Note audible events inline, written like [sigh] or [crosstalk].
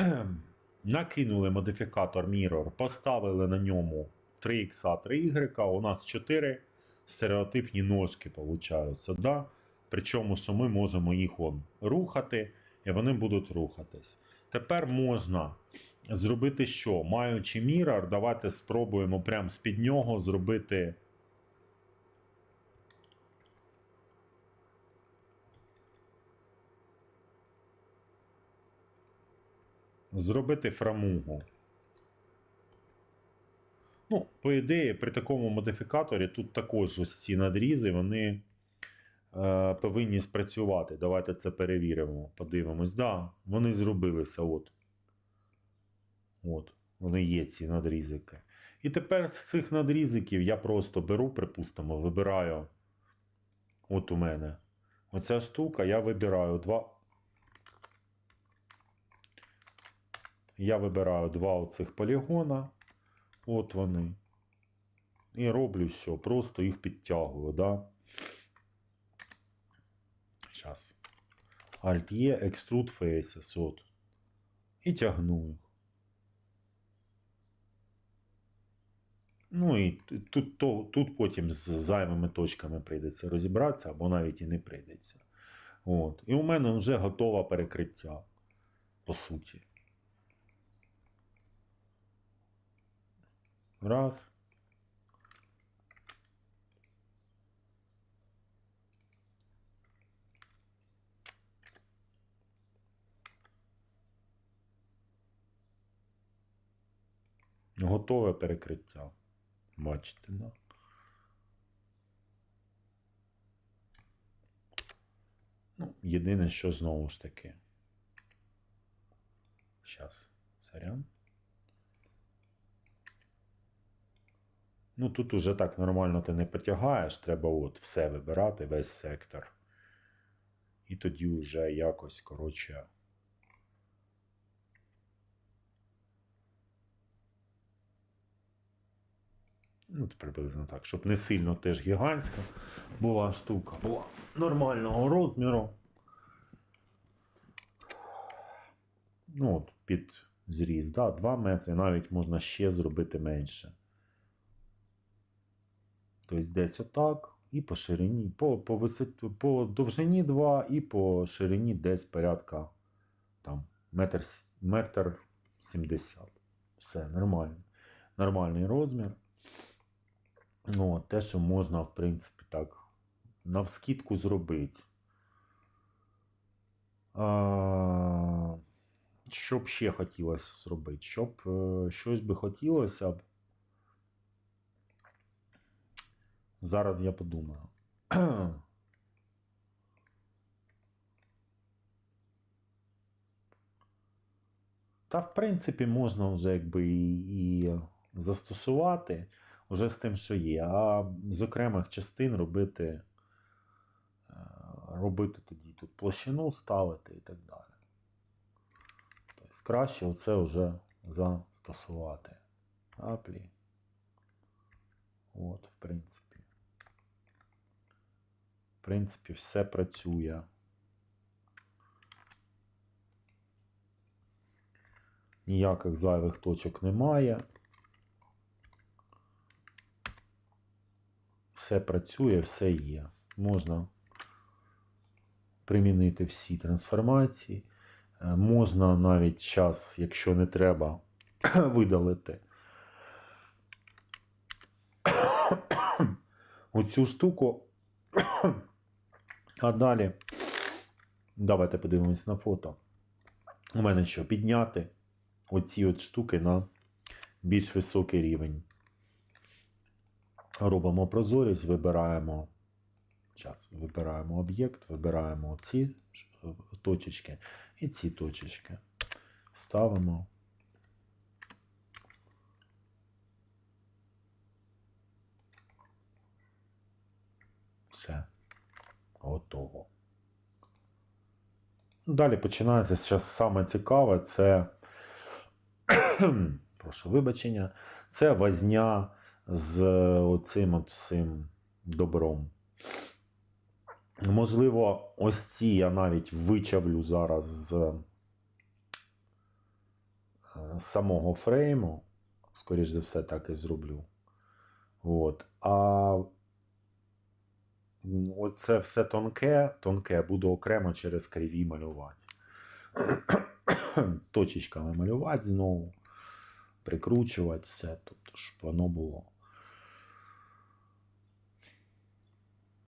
[clears throat] накинули модифікатор Mirror, поставили на ньому 3X, 3Y, у нас 4 стереотипні ножки получаються. Да? Причому, що ми можемо їх вон, рухати, і вони будуть рухатись. Тепер можна зробити що? Маючи Mirror, давайте спробуємо прямо з-під нього зробити. Зробити фрамугу. Ну, по ідеї, при такому модифікаторі тут також ось ці надрізи, вони е, повинні спрацювати. Давайте це перевіримо, подивимось. Да, вони зробилися. От. От, вони є ці надрізики. І тепер з цих надрізиків я просто беру, припустимо, вибираю. От у мене. Оця штука, я вибираю два. Я вибираю два оцих полігона. От вони. І роблю що? Просто їх підтягую, да? Зараз. Alt-E, Extrude Faces. От. І тягну їх. Ну і тут, то, тут потім з зайвими точками прийдеться розібратися, або навіть і не прийдеться. От. І у мене вже готове перекриття, по суті. Раз. Готове перекриття. Бачите, да? Ну, єдине, що знову ж таки. Зараз, сорян. Ну, тут уже так нормально ти не потягаєш, треба от все вибирати, весь сектор. І тоді вже якось, коротше. Ну, приблизно так, щоб не сильно теж гігантська була штука, була нормального розміру. Ну, от, під зріз, да, 2 метри, навіть можна ще зробити менше. Тобто десь отак, і по ширині, по, по, висоті, по довжині 2 і по ширині десь порядка там, метр, метр 70. Все, нормально. Нормальний розмір. Ну, те, що можна, в принципі, так, навскідку зробити. А, що б ще хотілося зробити? Щоб е, щось би хотілося б. Зараз я подумаю. Та, в принципі, можна вже якби і, і застосувати вже з тим, що є. А з окремих частин робити, е, робити тоді тут площину ставити і так далі. Тобто краще оце вже застосувати. Аплі. От, в принципі. В принципі, все працює. Ніяких зайвих точок немає. Все працює, все є. Можна примінити всі трансформації. Е, Можна навіть час, якщо не треба, [coughs] видалити [coughs] оцю штуку. А далі, давайте подивимось на фото. У мене що, підняти оці от штуки на більш високий рівень. Робимо прозорість, вибираємо. Зараз вибираємо об'єкт, вибираємо ці точечки і ці точечки. Ставимо. Все. Готово. Далі починається зараз саме цікаве це. [clears throat] Прошу вибачення. Це возня з оцим от всім добром. Можливо, ось ці я навіть вичавлю зараз з з самого фрейму. Скоріш за все, так і зроблю. От. А оце все тонке, тонке буду окремо через криві малювати. Точечками малювати знову, прикручувати все, тобто, щоб воно було